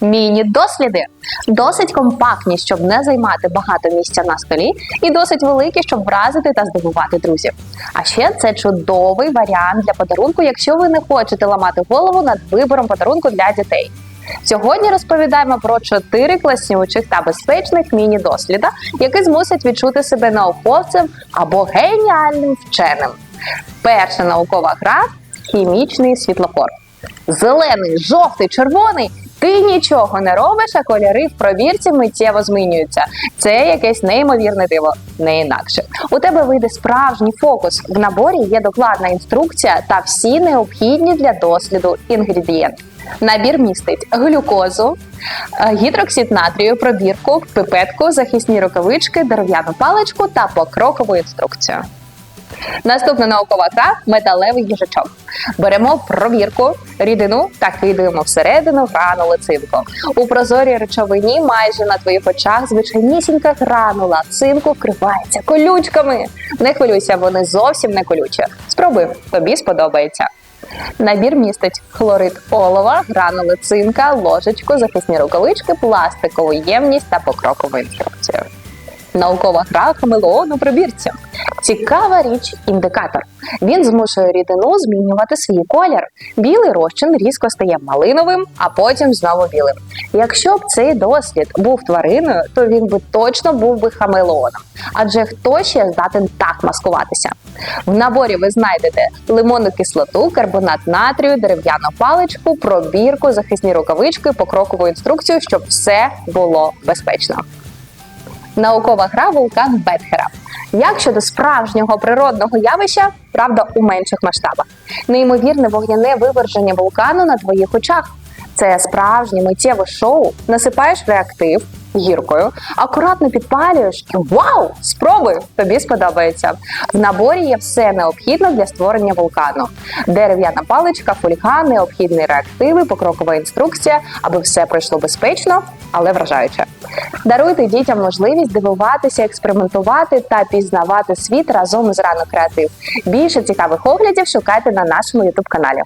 Міні-досліди досить компактні, щоб не займати багато місця на столі, і досить великі, щоб вразити та здивувати друзів. А ще це чудовий варіант для подарунку, якщо ви не хочете ламати голову над вибором подарунку для дітей. Сьогодні розповідаємо про чотири класнючих та безпечних міні-досліда, які змусять відчути себе науковцем або геніальним вченим. Перша наукова гра хімічний світлофор. Зелений, жовтий, червоний. Ти нічого не робиш, а кольори в пробірці миттєво змінюються. Це якесь неймовірне диво, не інакше. У тебе вийде справжній фокус. В наборі є докладна інструкція та всі необхідні для досліду інгредієнти. Набір містить глюкозу, е, гідроксид натрію, пробірку, пипетку, захисні рукавички, дерев'яну паличку та покрокову інструкцію. Наступна наукова гра металевий їжачок. Беремо пробірку, рідину та кидаємо всередину гранули цинку. У прозорій речовині майже на твоїх очах звичайнісінька гранула цинку вкривається колючками. Не хвилюйся, вони зовсім не колючі. Спробуй, тобі сподобається. Набір містить хлорид олова, гранули цинка, ложечку, захисні рукавички, пластикову ємність та покрокову інструкцію. Наукова гра хамелеон у пробірці. Цікава річ індикатор. Він змушує рідину змінювати свій колір. Білий розчин різко стає малиновим, а потім знову білим. Якщо б цей дослід був твариною, то він би точно був би хамелеоном. Адже хто ще здатен так маскуватися? В наборі ви знайдете лимонну кислоту, карбонат натрію, дерев'яну паличку, пробірку, захисні рукавички, покрокову інструкцію, щоб все було безпечно. Наукова гра вулкан Бетхера. Як щодо справжнього природного явища, правда, у менших масштабах. Неймовірне вогняне виверження вулкану на твоїх очах. Це справжнє миттєве шоу. Насипаєш реактив гіркою, акуратно підпалюєш і вау! Спробуй! Тобі сподобається. В наборі є все необхідне для створення вулкану: дерев'яна паличка, фольга, необхідні реактиви, покрокова інструкція, аби все пройшло безпечно, але вражаюче. Даруйте дітям можливість дивуватися, експериментувати та пізнавати світ разом з ранок креатив. Більше цікавих оглядів шукайте на нашому ютуб каналі.